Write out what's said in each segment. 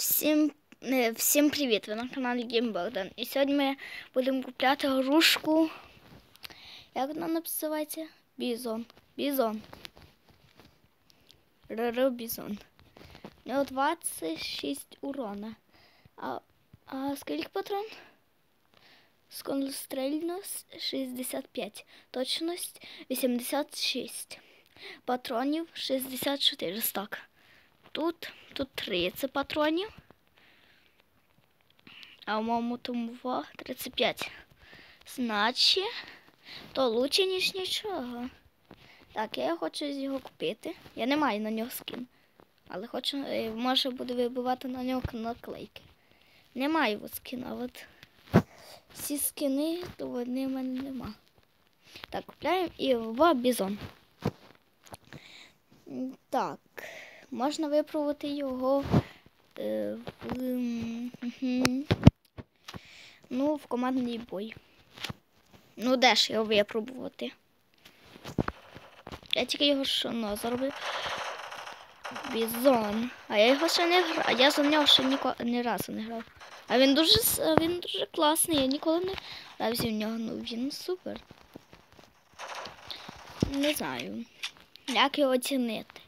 Всім, е, всім привіт! Ви на каналі Гейм Богдан. І сьогодні ми будемо купляти грушку. Як вона називається? Бізон. Бізон. РР Бізон. У нього 26 урона. А, а скільки патрон? Скорострільність 65. Точність 86. Патронів 64 стак. Тут, тут 30 патронів. А в моєму тому во 35. Значить, то лучше, ніж нічого. Так, я хочу його купити. Я не маю на нього скін. Але хочу, е, може буде вибивати на нього наклейки. Не маю от скіна, от всі скини, то вони в мене нема. Так, купляємо і в бізон. Так, можна випробувати його е, в, ну, в командний бой. Ну, де ж його випробувати? Я тільки його що ну, зробив. Бізон. А я його ще не грав. Я за нього ще ніко... ні разу не грав. А він дуже він дуже класний. Я ніколи не грався в нього. Ну він супер. Не знаю. Як його оцінити?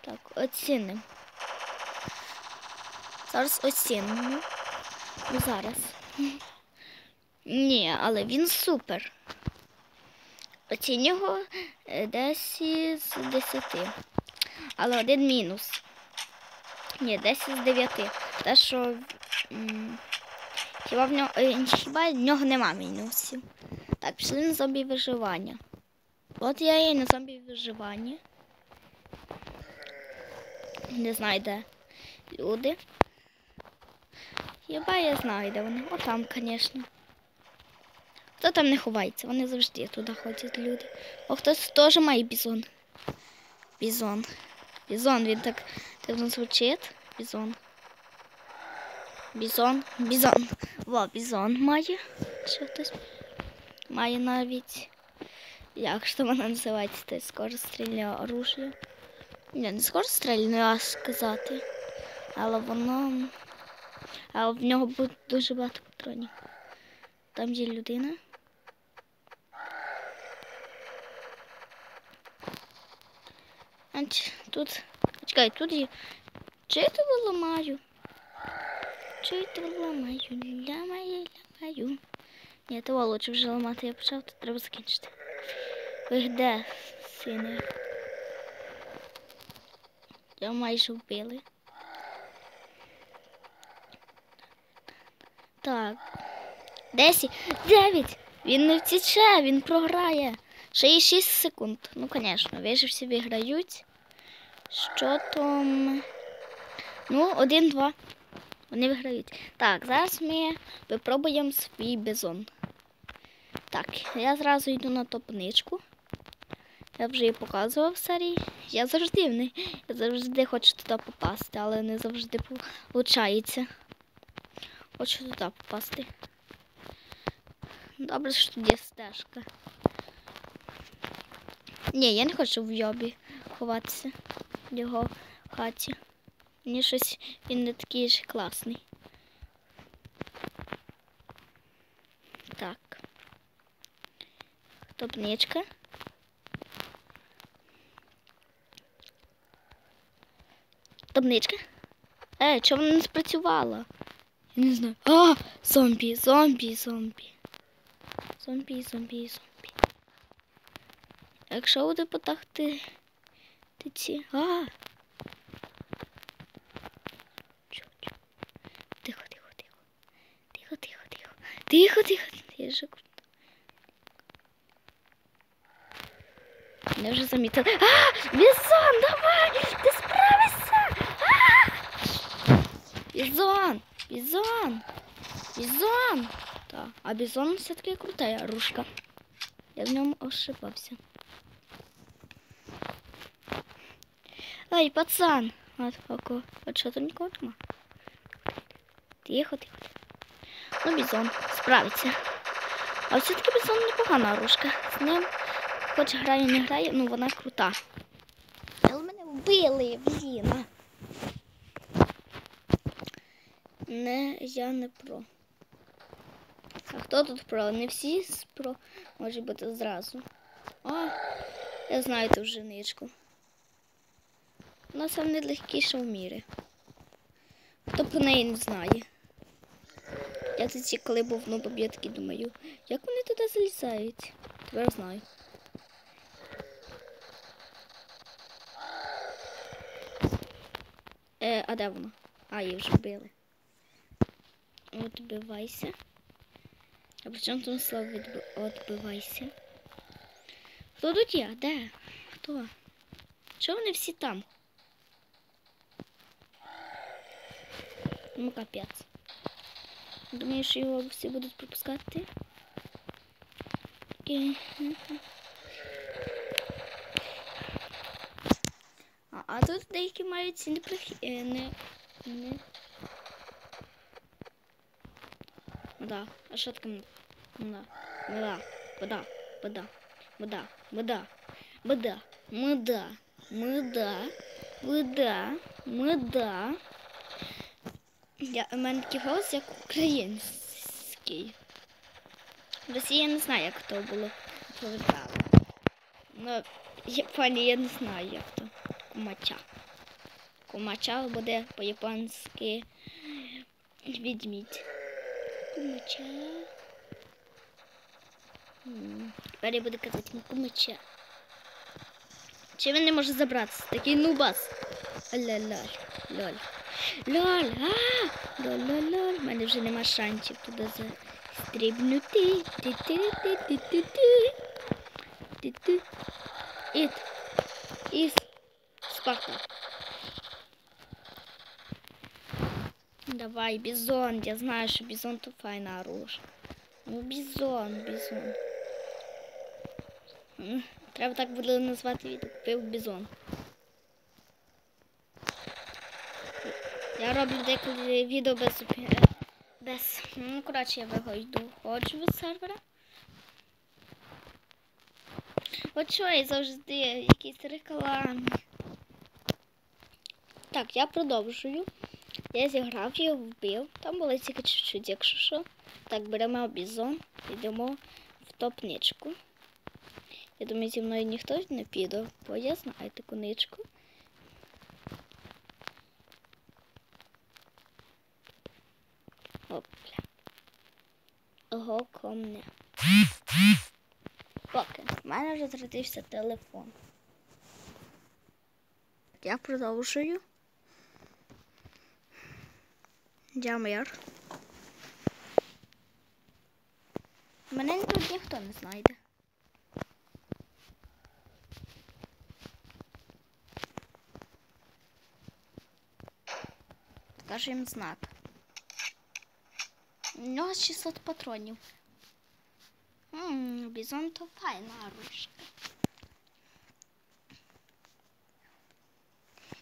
Так, оцінимо. Зараз оцінимо. Ну, зараз. Ні, але він супер. Оцінь його е, 10 з 10. Але один мінус. Ні, 10 з 9. Те, що хіба в нього, е, хіба в нього нема мінусів. Так, пішли на зомбі виживання. От я і на зомбі виживанні. Не знаю, де люди. Хіба я знаю, де вони. О, там, звісно. Хто там не ховається? Вони завжди туди ходять люди. О, хтось теж має бізон. Бізон. Бізон, він так дивно звучить. Бізон. Бізон. Бізон. Во, бізон має. Ще хтось має навіть. Як то вона називається? Те скорострільне оружие. Ні, не скорострільне, а сказати. Але воно. Але в нього буде дуже багато патронів. Там є людина. А тут. Чекай, тут є. Чи я тебе ламаю? Чи я тебе ламаю? Ламаю, ламаю. Ні, того лучше вже ламати я почав, то треба закінчити. Ви де, сине? Я майже вбили. Так. Десять. Дев'ять. Він не втіче, він програє. Ще є 6 секунд. Ну, звісно, ви ж всі виграють. Що там? Ну, один-два. Вони виграють. Так, зараз ми випробуємо свій бізон. Так, я зразу йду на топничку. Я вже її показував в серії. Я завжди в неї. Я завжди хочу туди попасти, але не завжди виходить. Хочу туди попасти. Добре, що тут є стежка. Ні, я не хочу в йобі ховатися в його хаті. Мені щось він не такий ж класний. Так. Топничка. Топничка. Е, чому вона не спрацювала? Я не знаю. А, зомбі, зомбі, зомбі. Зомбі, зомбі, зомбі. Якщо буде потахти ти ці. А. Чу, чу. Тихо, тихо, тихо. Тихо, тихо, тихо. Тихо, тихо. Я вже. Я вже замітила. А! Бізон, давай! Ти справишся! А! Бізон! Бізон! Бізон! Так, а бізон все-таки крута рушка. Я в ньому ошибався. Ай, пацан! От, око. От що там нікого нема? Тихо, тихо. Ну, бізон, справиться. А все-таки бізон непогана рушка. З ним, хоч грає, не грає, ну вона крута. Але мене вбили, блін. а. Не, я не про. А хто тут про? Не всі про може бути зразу. А, я знаю ту женичку. Вона сам не легкіша в мірі. Хто про неї не знає? Я тоді, коли був нобобі, я думаю, як вони туди залізають? Тепер знаю. Е, а де вона? А, її вже вбили. От. А при чому тут слово відбивайся? Хто тут є? Де? Хто? Чого вони всі там? Ну капець. Думаєш, що його всі будуть пропускати? Окей. А, а тут деякі мають ці непрохи... е, не... не... Да, ошатка мне. Да. вода, вода, вода, вода, вода, Да. Мы вода, Мы да. Я, у мене такий голос, як український. Росія я не знаю, як то було повертало. Ну, Японії я не знаю, як то. Кумача. Кумача буде по-японськи відмідь. Кумача. Тепер я буду казати кумача. Чи він не може забратися? Такий нубас. Ля-ляль. Лоль. Лоль, а! Лоль, лоль, лоль. У мене вже нема шансів туди застрибнути. Ти-ти-ти-ти-ти-ти. Ти-ти. Іт. Іс. Спака. Давай, бізон. Я знаю, що бізон то файна оружие. Ну, бізон, бізон. Треба так буде назвати відео. Купив бізон. Я роблю деколи відео без без. Ну, коротше, я виходжу ходжу від сервера. От що я завжди якісь реклами. Так, я продовжую. Я зіграв його, вбив. Там було тільки чуть-чуть, якщо що. Так, беремо бізон, йдемо в топ-ничку. Я думаю, зі мною ніхто не піде, бо я знаю таку ничку. Опля. Ого, комне. Поки. В мене вже зрадився телефон. Я продовжую. Дямир. Мене тут ніхто не знайде. Скажи їм знак. У нього 600 патронів. Ммм, бізон то файна оружка.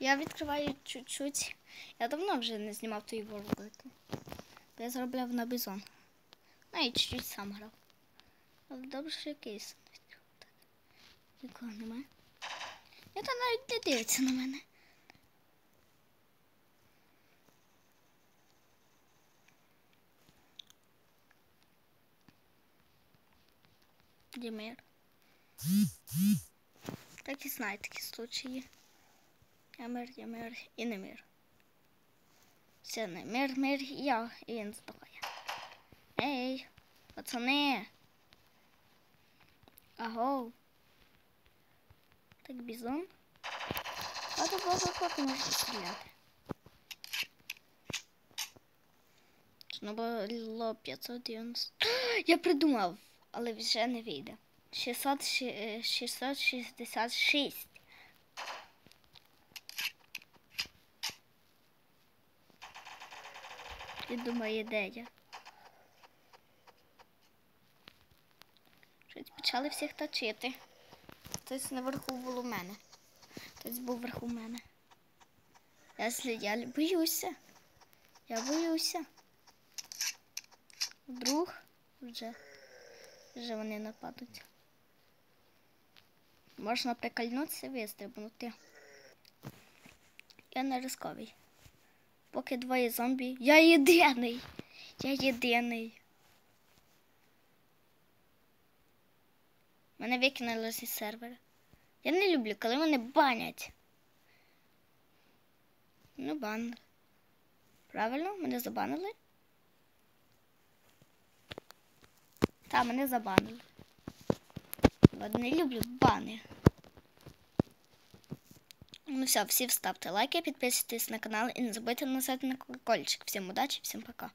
Я відкриваю чуть-чуть. Я давно вже не знімав тої ролики. Бо я заробляв на бізон. Ну і чуть-чуть сам грав. Але добре, що якийсь. Нікого немає. Я там навіть не дивиться на мене. Дімир. Так і знаю такі случаї. Я мир, я мир і не мир. Все, не мир, мир, я, і він здохає. Ей, пацани. Аго. Так, бізон. А то багато поки можна стріляти. Ну, було 590. Я придумав, але вже не вийде. 600, ши- е, 666. І думаю, де я? Щось почали всіх точити. Хтось наверху був у мене. Хтось був вверху мене. Я я боюся. Я боюся. Вдруг вже, вже вони нападуть. Можна прикольнутися, вистрибнути. Я не рисковий. Поки двоє зомбі. Я єдиний. Я єдиний. Мене викинули зі сервера. Я не люблю, коли мене банять. Ну, бан. Правильно, мене забанили. Та, мене забанили. Ладно, не люблю бани. Ну все, всі вставте лайки, підписуйтесь на канал і не забудьте нажати на колокольчик. Всім удачі, всім пока.